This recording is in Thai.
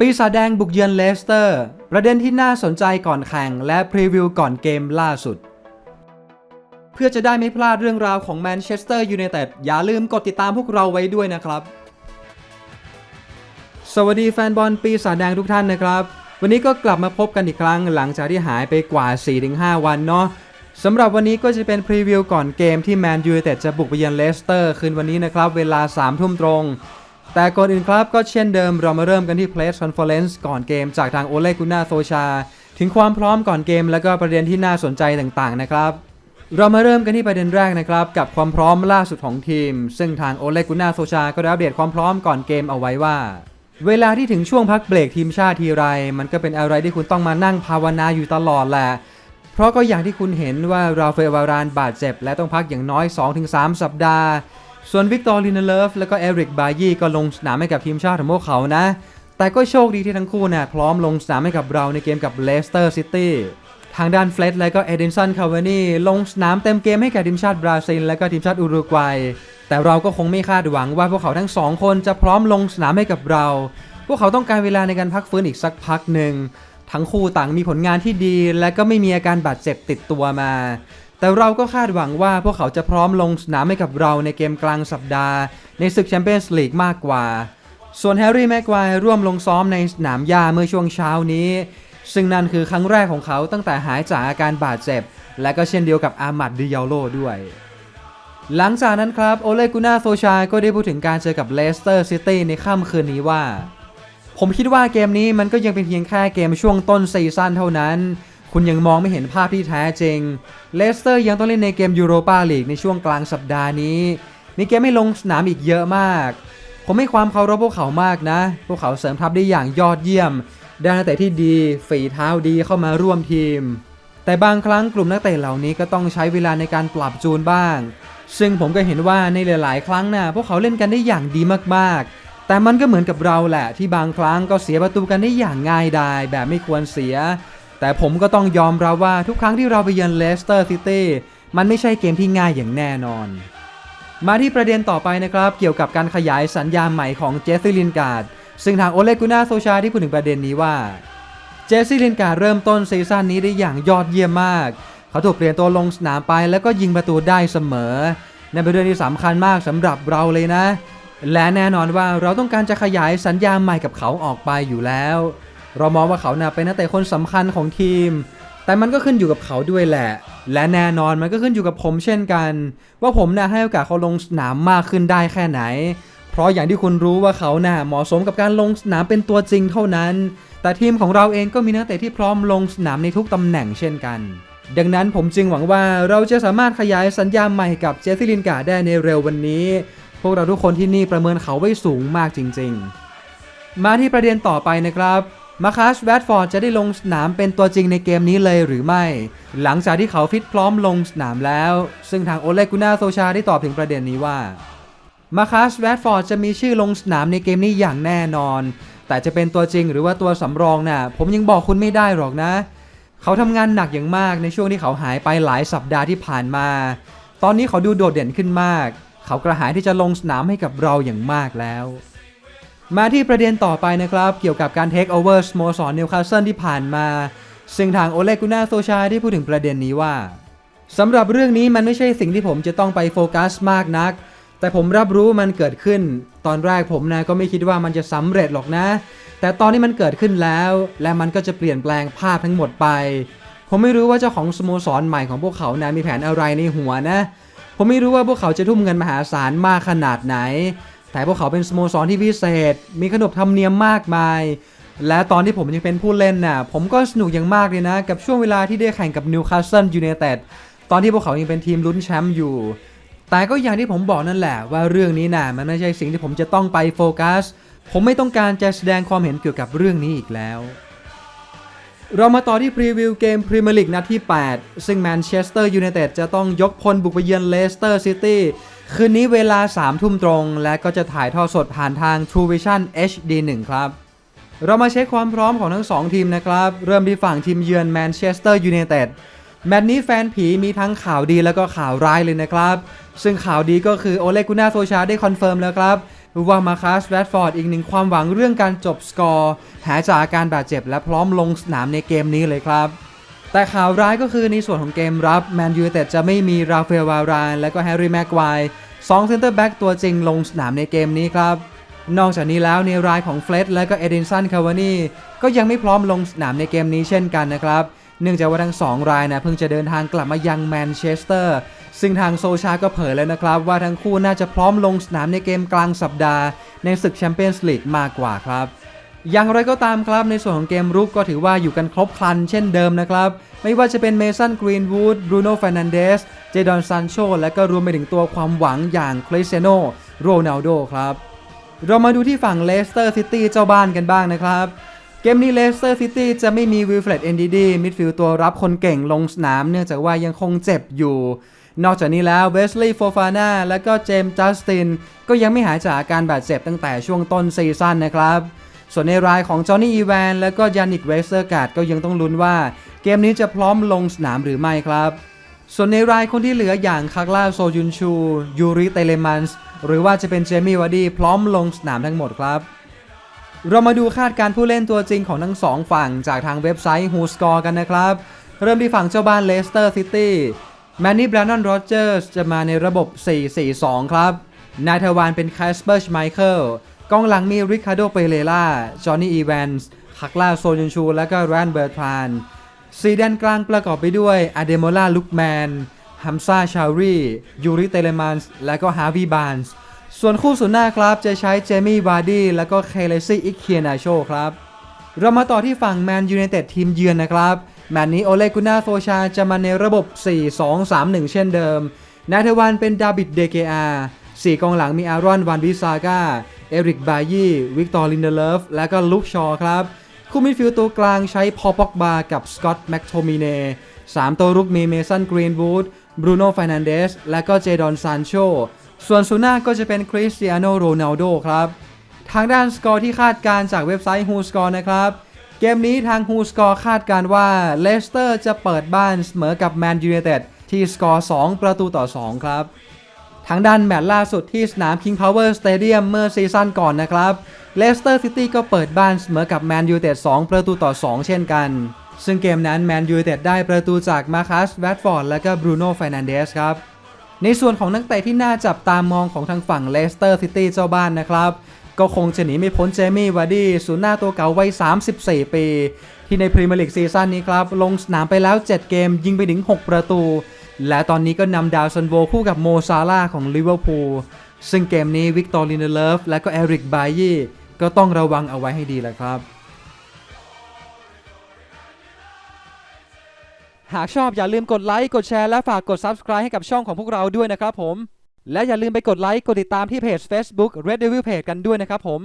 ปีศาจแดงบุกเยือนเลสเตอร์ ประเด็นที่น่าสนใจก่อนแข่งและพรีวิวก่อนเกมล่าสุด เพื่อจะได้ไม่พลาดเรื่องราวของแมนเชสเตอร์ยูไนเต็ดอย่าลืมกดติดตามพวกเราไว้ด้วยนะครับ สวัสดีแฟนบอลปีศาจแดงทุกท่านนะครับ วันนี้ก็กลับมาพบกันอีกครั้งหลังจากที่หายไปกว่า 4-5 วันเนาะสำหรับวันนี้ก็จะเป็นพรีวิวก่อนเกมที่แมนยูไนเต็ดจะบุกไปเยือนเลสเตอร์คืนวันนี้นะครับ เวลา3ทุ่มตรง แต่ก่อนอื่นครับก็เช่นเดิมเรามาเริ่มกันที่ Press Conference ก่อนเกมจากทางโอเลกุน่าโซชา ถึงความพร้อมก่อนเกมและก็ประเด็นที่น่าสนใจต่างๆนะครับเรามาเริ่มกันที่ประเด็นแรกนะครับ กับความพร้อมล่าสุดของทีม ซึ่งทางโอเลกุน่าโซชาก็ได้อัปเดตความพร้อมก่อนเกมเอาไว้ว่า เวลาที่ถึงช่วงพักเบรกทีมชาติทีไร มันก็เป็นอะไรที่คุณต้องมานั่งภาวนาอยู่ตลอดแหละ เพราะก็อย่างที่คุณเห็นว่าราฟเอลวารานบาดเจ็บ และต้องพักอย่างน้อย 2-3 สัปดาห์ ส่วนวิกตอร์ลินเลฟและก็เอริกบายีก็ลงสนามให้กับทีมชาติของพวกเขานะ แต่ก็โชคดีที่ทั้งคู่นี่ยพร้อมลงสนามให้กับเราในเกมกับเลสเตอร์ซิตี้ทางด้านเฟลตและก็เอเดนสันคาวานีลงสนามเต็มเกมให้แก่ทีมชาติบราซิลและก็ทีมชาติอุรุกวัย แต่เราก็คงไม่คาดหวังว่าพวกเขาทั้งสองคนจะพร้อมลงสนามให้กับเรา พวกเขาต้องการเวลาในการพักฟื้นอีกสักพักหนึ่งทั้งคู่ต่างมีผลงานที่ดี และก็ไม่มีอาการบาดเจ็บติดตัวมา แต่เราก็คาดหวังว่าพวกเขาจะพร้อมลงสนามให้กับเราในเกมกลางสัปดาห์ ในศึกแชมเปี้ยนส์ลีกมากกว่า ส่วนแฮร์รี่แม็กควร่วมลงซ้อมในสนามหญ้าเมื่อช่วงเช้านี้ ซึ่งนั่นคือครั้งแรกของเขาตั้งแต่หายจากอาการบาดเจ็บ และก็เช่นเดียวกับอามัดดิยาโลด้วย หลังจากนั้นครับโอเลกุน่าโซชาก็ได้พูดถึงการเจอกับเลสเตอร์ซิตี้ในค่ำคืนนี้ว่า ผมคิดว่าเกมนี้มันก็ยังเป็นเพียงแค่เกมช่วงต้นซีซั่นเท่านั้น คุณยังมองไม่เห็นภาพที่แท้จริง เลสเตอร์ยังต้องเล่นในเกมยูโรปาลีกในช่วงกลางสัปดาห์นี้ มีเกมให้ลงสนามอีกเยอะมาก ผมให้ความเคารพพวกเขามากนะ พวกเขาเสริมทัพได้อย่างยอดเยี่ยม ได้นักเตะที่ดี ฝีเท้าดีเข้ามาร่วมทีม แต่บางครั้งกลุ่มนักเตะเหล่านี้ก็ต้องใช้เวลาในการปรับจูนบ้าง ซึ่งผมก็เห็นว่าในหลาย ๆ ครั้งนะ่ะพวกเขาเล่นกันได้อย่างดีมาก ๆแต่มันก็เหมือนกับเราแหละที่บางครั้งก็เสียประตูกันได้อย่างง่ายดายแบบไม่ควรเสีย แต่ผมก็ต้องยอมรับว่าทุกครั้งที่เราไปเยือนเลสเตอร์ซิตี้มันไม่ใช่เกมที่ง่ายอย่างแน่นอน มาที่ประเด็นต่อไปนะครับ เกี่ยวกับการขยายสัญญาใหม่ของเจสซี่ลินการ์ดซึ่งทางโอเลกุน่าโซชาที่พูดถึงประเด็นนี้ว่า เจสซี่ลินการ์ดเริ่มต้นซีซั่นนี้ได้อย่างยอดเยี่ยมมาก เขาถูกเปลี่ยนตัวลงสนามไปแล้วก็ยิงประตูได้เสมอนั่นเป็นเรื่องที่สำคัญมากสำหรับเราเลยนะ และแน่นอนว่าเราต้องการจะขยายสัญญาใหม่กับเขาออกไปอยู่แล้ว เรามองว่าเขาน่ะเป็นนักเตะคนสำคัญของทีม แต่มันก็ขึ้นอยู่กับเขาด้วยแหละ และแน่นอนมันก็ขึ้นอยู่กับผมเช่นกัน ว่าผมน่ะให้โอกาสเขาลงสนามมากขึ้นได้แค่ไหน เพราะอย่างที่คุณรู้ว่าเขาน่ะเหมาะสมกับการลงสนามเป็นตัวจริงเท่านั้น แต่ทีมของเราเองก็มีนักเตะที่พร้อมลงสนามในทุกตำแหน่งเช่นกันดังนั้นผมจึงหวังว่าเราจะสามารถขยายสัญญาใหม่กับเจสซีลินกาได้ในเร็ววันนี้ พวกเราทุกคนที่นี่ประเมินเขาไว้สูงมากจริงๆ มาที่ประเด็นต่อไปนะครับ มาคัสแวดฟอร์ดจะได้ลงสนามเป็นตัวจริงในเกมนี้เลยหรือไม่ หลังจากที่เขาฟิตพร้อมลงสนามแล้ว ซึ่งทางโอเลกุน่าโซชาได้ตอบถึงประเด็นนี้ว่ามาคัสแวดฟอร์ดจะมีชื่อลงสนามในเกมนี้อย่างแน่นอน แต่จะเป็นตัวจริงหรือว่าตัวสำรองน่ะผมยังบอกคุณไม่ได้หรอกนะ เขาทำงานหนักอย่างมากในช่วงที่เขาหายไปหลายสัปดาห์ที่ผ่านมา ตอนนี้เขาดูโดดเด่นขึ้นมาก เขากระหายที่จะลงสนามให้กับเราอย่างมากแล้ว มาที่ประเด็นต่อไปนะครับ เกี่ยวกับการเทคโอเวอร์สโมสรนิวคาสเซิลที่ผ่านมา ซึ่งทางโอเลกุน่าโซชาได้พูดถึงประเด็นนี้ว่าสำหรับเรื่องนี้มันไม่ใช่สิ่งที่ผมจะต้องไปโฟกัสมากนัก แต่ผมรับรู้มันเกิดขึ้น ตอนแรกผมนะก็ไม่คิดว่ามันจะสำเร็จหรอกนะ แต่ตอนนี้มันเกิดขึ้นแล้ว และมันก็จะเปลี่ยนแปลงภาพทั้งหมดไป ผมไม่รู้ว่าเจ้าของสโมสรใหม่ของพวกเขานะมีแผนอะไรในหัวนะ ผมไม่รู้ว่าพวกเขาจะทุ่มเงินมหาศาลมากขนาดไหน แต่พวกเขาเป็นสโมสรที่พิเศษ มีขนบธรรมเนียมมากมาย และตอนที่ผมยังเป็นผู้เล่นน่ะ ผมก็สนุกอย่างมากเลยนะ กับช่วงเวลาที่ได้แข่งกับนิวคาสเซิลยูไนเต็ด ตอนที่พวกเขายังเป็นทีมลุ้นแชมป์อยู่ แต่ก็อย่างที่ผมบอกนั่นแหละว่าเรื่องนี้น่ะมันไม่ใช่สิ่งที่ผมจะต้องไปโฟกัส ผมไม่ต้องการจะแสดงความเห็นเกี่ยวกับเรื่องนี้อีกแล้วเรามาต่อที่พรีวิวเกมพรีเมียร์ลีกนัดที่ 8 ซึ่งแมนเชสเตอร์ยูไนเต็ดจะต้องยกพลบุกไปเยือนเลสเตอร์ซิตี้ คืนนี้เวลา 3 ทุ่มตรง และก็จะถ่ายทอดสดผ่านทาง True Vision HD 1 ครับ เรามาเช็คความพร้อมของทั้ง 2 ทีมนะครับ เริ่มที่ฝั่งทีมเยือนแมนเชสเตอร์ยูไนเต็ดแมตช์นี้แฟนผีมีทั้งข่าวดีแล้วก็ข่าวร้ายเลยนะครับ ซึ่งข่าวดีก็คือโอเลกุน่าโซชาได้คอนเฟิร์มแล้วครับว่ามาคัสแรดฟอร์ดอีกหนึ่งความหวังเรื่องการจบสกอร์หายจากอาการบาดเจ็บและพร้อมลงสนามในเกมนี้เลยครับ แต่ข่าวร้ายก็คือในส่วนของเกมรับแมนยูแต่จะไม่มีราฟาเอลวารานและก็แฮร์รี่แม็กควายสองเซนเตอร์แบ็กตัวจริงลงสนามในเกมนี้ครับ นอกจากนี้แล้วในรายของเฟล็ดและก็เอเดนสันคาวานีก็ยังไม่พร้อมลงสนามในเกมนี้เช่นกันนะครับ เนื่องจากว่าทั้งสองรายนะเพิ่งจะเดินทางกลับมายังแมนเชสเตอร์ ซึ่งทางโซชาก็เผยแล้วนะครับ ว่าทั้งคู่น่าจะพร้อมลงสนามในเกมกลางสัปดาห์ ในศึกแชมเปี้ยนส์ลีกมากกว่าครับ อย่างไรก็ตามครับในส่วนของเกมรุกก็ถือว่าอยู่กันครบครันเช่นเดิมนะครับ ไม่ว่าจะเป็นเมสันกรีนวูดบรูโน่ฟ r นันเดส เจดอนซันโช และก็รวมไปถึงตัวความหวังอย่างคริสเตียโนโรนัลโดครับ เรามาดูที่ฝั่งเลสเตอร์ซิตี้เจ้าบ้านกันบ้างนะครับ เกมนี้เลสเตอร์ซิตี้จะไม่มีวิลเฟรดเอนดีดีมิดฟิลด์ตัวรับคนเก่งลงสนามเนื่องจากว่ายังคงเจ็บอยู่ นอกจากนี้แล้วเวสลีย์โฟฟาน่าและก็เจมส์จัสตินก็ยังไม่หายจากอาการบาดเจ็บตั้งแต่ช่วงต้นซีซั่นนะครับ ส่วนในรายของจอห์นนี่อีแวนและก็ยานิกเวสเซอร์การ์ดก็ยังต้องลุ้นว่า เกมนี้จะพร้อมลงสนามหรือไม่ครับ ส่วนในรายคนที่เหลืออย่างคาร์ลาโซยุนชูยูริเตเลมันส์หรือว่าจะเป็นเจมี่วาร์ดีพร้อมลงสนามทั้งหมดครับเรามาดูคาดการ์ผู้เล่นตัวจริงของทั้งสองฝั่งจากทางเว็บไซต์ Who Score กันนะครับ เริ่มที่ฝั่งเจ้าบ้านเลสเตอร์ซิตี้แมนนี่แบรนดอนโรเจอร์สจะมาในระบบ 4-4-2 ครับ นายทวานเป็นแคสเปอร์ชไมเคิล กองหลังมีริคาโดเปเรล่า จอห์นนี่อีแวนส์คักล่าโซยุนชู และก็แรนเบิร์ตพานสีแดนกลางประกอบไปด้วยอเดโมล่าลุกแมนฮัมซาชารียูริเตเลมันส์และก็ฮาวิบานส์ส่วนคู่สุดหน้าครับจะใช้เจมี่วาร์ดี้และก็เคเลซี่อิกเคียนาโชครับ เรามาต่อที่ฝั่งแมนยูไนเต็ดทีมเยือนนะครับ แมตช์นี้โอเลกุน่าโซชาจะมาในระบบ 4-2-3-1 เช่นเดิม นาเทวันเป็นดาบิดเดเกอาสี่กองหลังมีอารอนวันวิซาก้า เอริกบายีวิกตอร์ลินเดเลฟและก็ลุคชอครับ คู่มิดฟิลด์ตัวกลางใช้พอป็อกบากับสกอตต์แม็กโทมิเน่สามตัวรุกมีเมสันกรีนวูดบรูโน่ฟ r นันเดสและก็เจดอนซานโชส่วนซูน่าก็จะเป็นคริสเตียโนโรนัลโดครับ ทางด้านสกอร์ที่คาดการจากเว็บไซต์ Who Score นะครับ เกมนี้ทาง Who Score คาดการว่าเลสเตอร์จะเปิดบ้านเสมอกับแมนยูไนเต็ดที่สกอร์ 2 ประตูต่อ 2 ครับ ทางด้านแมตช์ล่าสุดที่สนาม King Power Stadium เมื่อซีซั่นก่อนนะครับเลสเตอร์ซิตี้ก็เปิดบ้านเสมอกับแมนยูเต็ด2ประตูต่อ 2 เช่นกัน ซึ่งเกมนั้นแมนยูเต็ดได้ประตูจากมาคัสแรดฟอร์ดและก็บรูโน่ฟนันเดสครับ ในส่วนของนักเตะที่น่าจับตามองของทางฝั่งเลสเตอร์ซิตี้เจ้าบ้านนะครับ ก็คงจะหนีไม่พ้นเจมี่วาร์ดี้ศูนย์หน้าตัวเก่าวัย 34 ปี ที่ในพรีเมียร์ลีกซีซั่นนี้ครับลงสนามไปแล้ว 7 เกมยิงไปถึง 6 ประตู และตอนนี้ก็นำดาวซันโวคู่กับโมซาร่าของลิเวอร์พูลซึ่งเกมนี้วิกตอร์ลินเดเลฟและก็เอริกบายีก็ต้องระวังเอาไว้ให้ดีแหละครับ หากชอบอย่าลืมกดไลค์ กดแชร์ และฝากกด Subscribe ให้กับช่องของพวกเราด้วยนะครับผม และอย่าลืมไปกดไลค์ กดติดตามที่เพจ Facebook Red Devil Page กันด้วยนะครับผม